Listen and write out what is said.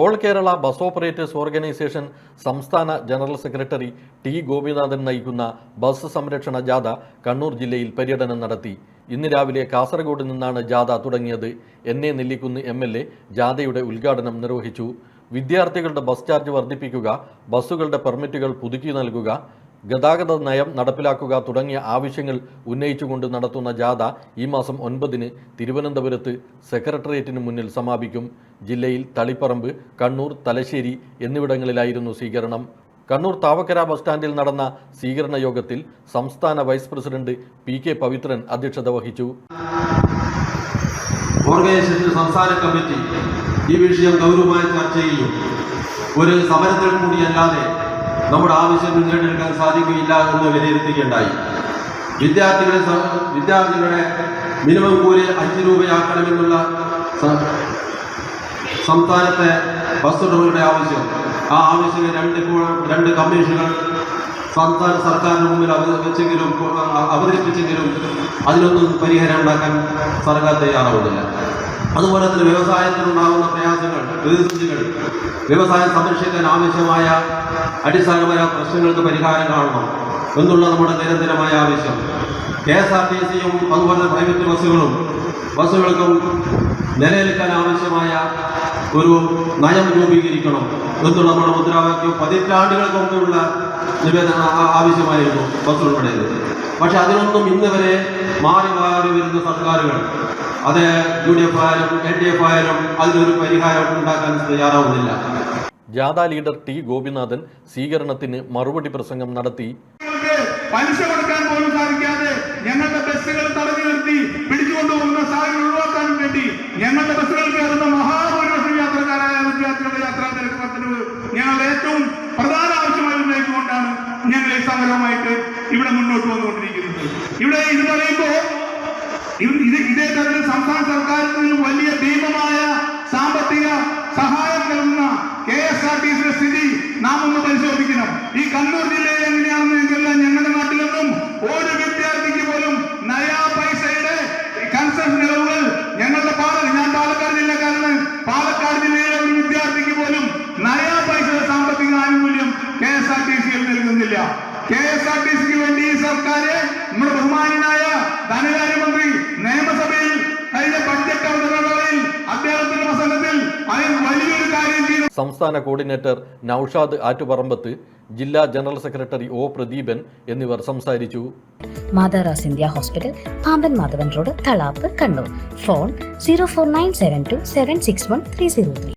All Kerala bus operators organisation സംസ്ഥാന general secretary T Gopinathan നയിക്കുന്ന bus സംരക്ഷണ ജാഥ കണ്ണൂർ ജില്ലയിൽ പര്യടനം നടത്തി. ഇന്ന് രാവിലെ കാസർഗോഡ് നിന്നാണ് ജാഥ തുടങ്ങിയത്. N A Nellikunnu M L A ജാഥയുടെ ഉദ്ഘാടനം നിർവഹിച്ചു. വിദ്യാർത്ഥികളുടെ ബസ് ചാർജ് വർദ്ധിപ്പിക്കുക ബസ്സുകളുടെ പെർമിറ്റുകൾ പുതുക്കി നൽകുക ഗതാഗത നയം നടപ്പിലാക്കുക തുടങ്ങിയ ആവശ്യങ്ങൾ ഉന്നയിച്ചുകൊണ്ട് നടത്തുന്ന ജാഥ ഈ മാസം ഒൻപതിന് തിരുവനന്തപുരത്ത് സെക്രട്ടേറിയറ്റിന് മുന്നിൽ സമാപിക്കും. ജില്ലയിൽ തളിപ്പറമ്പ് കണ്ണൂർ തലശ്ശേരി എന്നിവിടങ്ങളിലായിരുന്നു സ്വീകരണം. കണ്ണൂർ താവക്കര ബസ് സ്റ്റാൻഡിൽ നടന്ന സ്വീകരണ യോഗത്തിൽ സംസ്ഥാന vice president P K Pavithran അധ്യക്ഷത വഹിച്ചു. ഓർഗനൈസേഷൻ സംസ്ഥാന കമ്മിറ്റി ഈ വിഷയം ഗൗരവമായി ചർച്ച ചെയ്യും ഒരു സമരത്തിൽ കൂടിയല്ലാതെ നമ്മുടെ ആവശ്യം നേടിയെടുക്കാൻ സാധിക്കുകയില്ല എന്ന് വിലയിരുത്തുകയുണ്ടായി വിദ്യാർത്ഥികളെ വിദ്യാർത്ഥികളുടെ മിനിമം കൂലി അഞ്ച് രൂപയാക്കണമെന്നുള്ള സംസ്ഥാനത്തെ ബസ് ഉടമകളുടെ ആവശ്യം. ആ ആവശ്യം രണ്ട് രണ്ട് കമ്മീഷനുകൾ സംസ്ഥാന സർക്കാരിന് മുമ്പിൽ അവതരിപ്പിച്ചെങ്കിലും അവതരിപ്പിച്ചെങ്കിലും അതിനൊന്നും പരിഹാരം ഉണ്ടാക്കാൻ സർക്കാർ തയ്യാറാവുന്നില്ല. അതുപോലെ തന്നെ വ്യവസായത്തിനുണ്ടാകുന്ന പ്രയാസങ്ങൾ പ്രതിസന്ധികൾ വ്യവസായം സംരക്ഷിക്കാൻ ആവശ്യമായ അടിസ്ഥാനപര പ്രശ്നങ്ങൾക്ക് പരിഹാരം കാണണം എന്നുള്ള നമ്മുടെ നിരന്തരമായ ആവശ്യം. കെ എസ് ആർ ടി സിയും അതുപോലെ പ്രൈവറ്റ് ബസ്സുകളും ബസ്സുകൾക്കും നിലനിൽക്കാൻ ആവശ്യമായ ഒരു നയം രൂപീകരിക്കണം എന്നുള്ള നമ്മുടെ മുദ്രാവാക്യം പതിറ്റാണ്ടുകൾക്ക് മുമ്പുള്ള നിവേദന ആവശ്യമായിരുന്നു ബസ് ഉൾപ്പെടെ പക്ഷെ അതിനൊന്നും ഇന്ന് വരെ മാറി മാറി വരുന്ന സർക്കാരുകൾ അത് യു ഡി എഫ് ആയാലും എൽ ഡി എഫ് ആയാലും അതിനൊരു പരിഹാരം ഉണ്ടാക്കാൻ തയ്യാറാവുന്നില്ല. ജാഥ ലീഡർ ടി ഗോപിനാഥൻ സ്വീകരണത്തിന് മറുപടി പ്രസംഗം നടത്തി. പലിശ കൊടുക്കാൻ പോലും സാധിക്കാതെ ഞങ്ങളുടെ ബസ്സുകൾ തടഞ്ഞു നിർത്തി പിടിച്ചുകൊണ്ടുപോകുന്ന സാഹചര്യം ഒഴിവാക്കാനും വേണ്ടി ഞങ്ങളുടെ ബസ്സുകൾ കയറുന്ന മഹാഭൂരിപക്ഷം യാത്രക്കാരായ വിദ്യാർത്ഥികളുടെ യാത്രാ നിരക്ക് വർദ്ധനവ് ഞങ്ങളുടെ ഏറ്റവും പ്രധാന ആവശ്യമായി ഉന്നയിച്ചുകൊണ്ടാണ് ഞങ്ങൾ ഈ സമരവുമായിട്ട് ഇവിടെ മുന്നോട്ട് വന്നുകൊണ്ടിരിക്കുന്നത്. ഇവിടെ ഇത് പറയുമ്പോൾ ഇത് സംസ്ഥാന സർക്കാരിൽ നിന്ന് വലിയ ഭീമമായ സാമ്പത്തിക സഹായം നൽകുന്ന കെ എസ് ആർ ടി സിയുടെ സ്ഥിതി നാം ഒന്ന് പരിശോധിക്കണം ഈ കണ്ണൂർ ജില്ലയിൽ എങ്ങനെയാണെന്ന് എനിക്കറിയില്ല ഞങ്ങളുടെ നാട്ടിലൊന്നും ഒരു വിദ്യാർത്ഥിക്ക് പോലും നയാ പൈസയുടെ കൺസെഷൻ ഇളവുകൾ ഞങ്ങളുടെ പാലക്കാട് ഞാൻ പാലക്കാട് ജില്ലക്കാരന് പാലക്കാട് ജില്ലയിലെ ഒരു വിദ്യാർത്ഥിക്ക് പോലും നയാ പൈസയുടെ സാമ്പത്തിക ആനുകൂല്യം കെ എസ് ആർ ടി സിയിൽ നൽകുന്നില്ല കെ എസ് ആർ ടി സിക്ക് വേണ്ടി ഈ സർക്കാർ നമ്മുടെ ബഹുമാനായ ധനകാര്യമന്ത്രി നിയമസഭയിൽ കഴിഞ്ഞ ബഡ്ജറ്റ് അവതരണവേളയിൽ അദ്ദേഹത്തിന്റെ പ്രസംഗത്തിൽ അതിൽ വലിയൊരു കാര്യം ചെയ്തു സംസ്ഥാന കോർഡിനേറ്റർ നൌഷാദ് ആറ്റുപറമ്പത്ത് ജില്ലാ ജനറൽ സെക്രട്ടറി ഒ പ്രദീപൻ എന്നിവർ സംസാരിച്ചു. മാതാറാസ് India hospital Pamban Madhavan road Thalap Kannur. Phone zero four nine seven two seven six one three zero three.